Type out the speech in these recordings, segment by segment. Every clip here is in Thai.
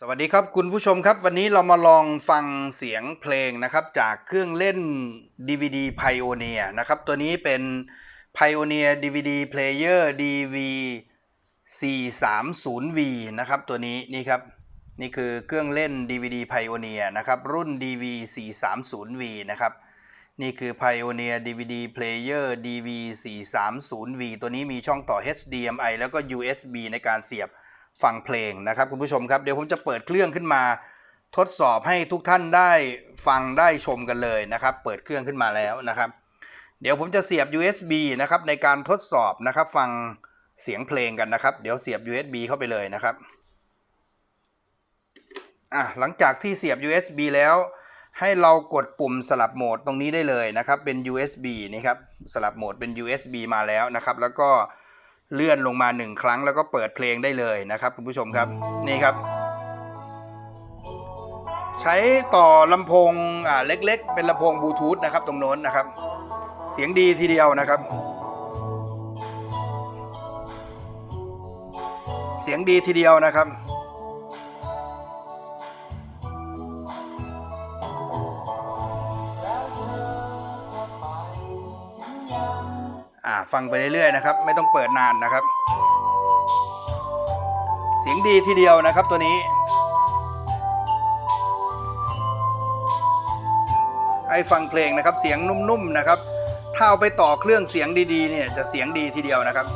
สวัสดีครับคุณผู้ชมครับ วันนี้เรามาลองฟังเสียงเพลงนะครับ จากเครื่องเล่น DVD Pioneer นะครับ ตัวนี้เป็น Pioneer DVD Player DV 430V นะครับตัวนี้นี่ครับ นี่คือเครื่องเล่น DVD Pioneer นะครับรุ่น DV 430V นะครับนี่คือ Pioneer DVD Player DV 430V ตัวนี้มีช่องต่อ HDMI แล้วก็ USB ในการเสียบ ฟังเพลงนะครับคุณผู้ชมครับเดี๋ยวผมจะเปิดเครื่องขึ้นมา ทดสอบให้ทุกท่านได้ฟังได้ชมกันเลยนะครับ เปิดเครื่องขึ้นมาแล้วนะครับ เดี๋ยวผมจะเสียบ USB นะครับในการทดสอบนะครับ ฟังเสียงเพลงกันนะครับ เดี๋ยวเสียบ USB เข้าไปเลยนะครับอะหลังจากที่เสียบ USB แล้ว ให้เรากดปุ่มสลับโหมดตรงนี้ได้เลยนะครับ เป็น USB นี่ครับสลับโหมดเป็น USB มาแล้วนะครับ แล้วก็ เลื่อนลงมาหนึ่งครั้งแล้วก็เปิดเพลงได้เลยนะครับคุณผู้ชมครับนี่ครับ ใช้ต่อลำโพงอ่าเล็ก ๆ เป็นลำโพงบลูทูธนะครับตรงโน้นนะครับ เสียงดีทีเดียวนะครับ เสียงดีทีเดียวนะครับ อ่าฟังไปเรื่อยๆนะครับ ไม่ต้องเปิดนานนะครับ เสียงดีทีเดียวนะครับตัวนี้ให้ฟังเพลงนะครับ เสียงนุ่มๆนะครับ ถ้าเอาไปต่อเครื่องเสียงดีๆเนี่ยจะเสียงดีทีเดียวนะครับ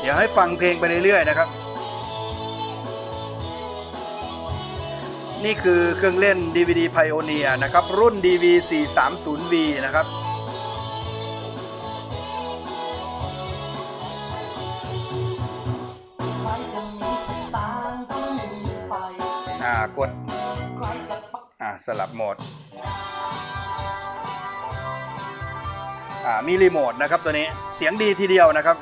เดี๋ยวให้ฟังเพลงไปเรื่อยๆนะครับ นี่คือเครื่องเล่น DVD Pioneer นะครับ รุ่น DV 430V นะครับใครจะมีสตางค์ก็มีไปอ่ากดใครจะปักอ่าสลับโหมด อ่ามีรีโมทนะครับตัวนี้ เสียงดีทีเดียวนะครับ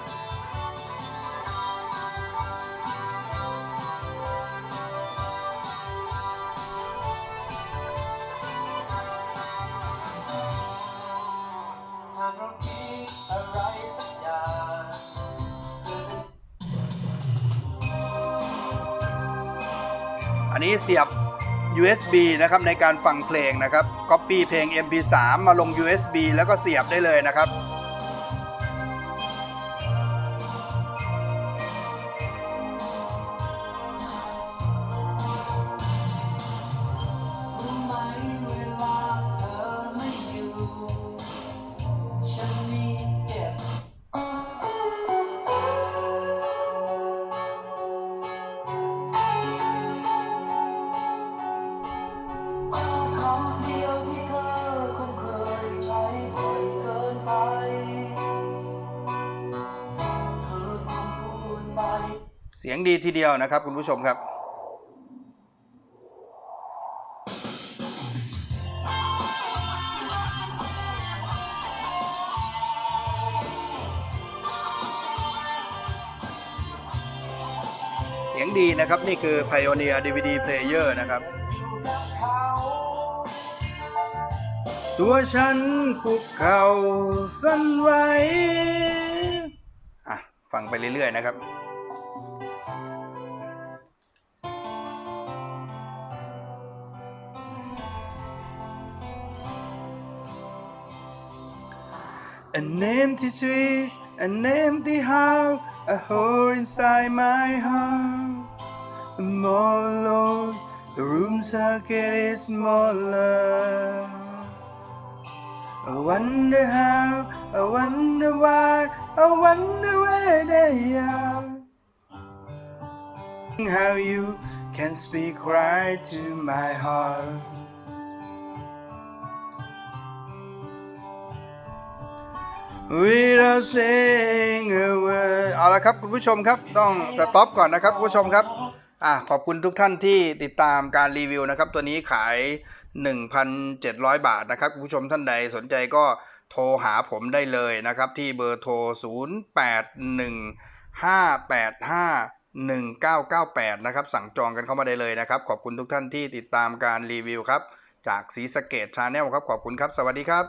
เราคิดอะไรสักอย่างเกิดเป็นอันนี้เสียบ USB นะครับในการฟังเพลงนะครับ Copy เพลง MP3 มาลง USB แล้วก็เสียบได้เลยนะครับ เสียงดีทีเดียวนะครับคุณผู้ชมครับ เสียงดีนะครับนี่คือ Pioneer DVD Player นะครับอยู่กับตัวฉันคุกเข่าสั่นไหวอะ ฟังไปเรื่อย ๆ นะครับ An empty street, an empty house, a hole inside my heart. The more alone, the rooms are getting smaller. I wonder how, I wonder why, I wonder where they are. How you can speak right to my heart. Without saying a word เอาละครับคุณผู้ชมครับต้องสต็อปก่อนนะครับคุณผู้ชมครับอะขอบคุณทุกท่านที่ติดตามการรีวิวนะครับ ตัวนี้ขาย 1,700 บาทนะครับคุณผู้ชมท่านใดสนใจก็โทรหาผมได้เลยนะครับ ที่เบอร์โทร 0815851998 นะครับ สั่งจองกันเข้ามาได้เลยนะครับ ขอบคุณทุกท่านที่ติดตามการรีวิวครับ จากสีสเกตชาแนลครับ ขอบคุณครับ สวัสดีครับ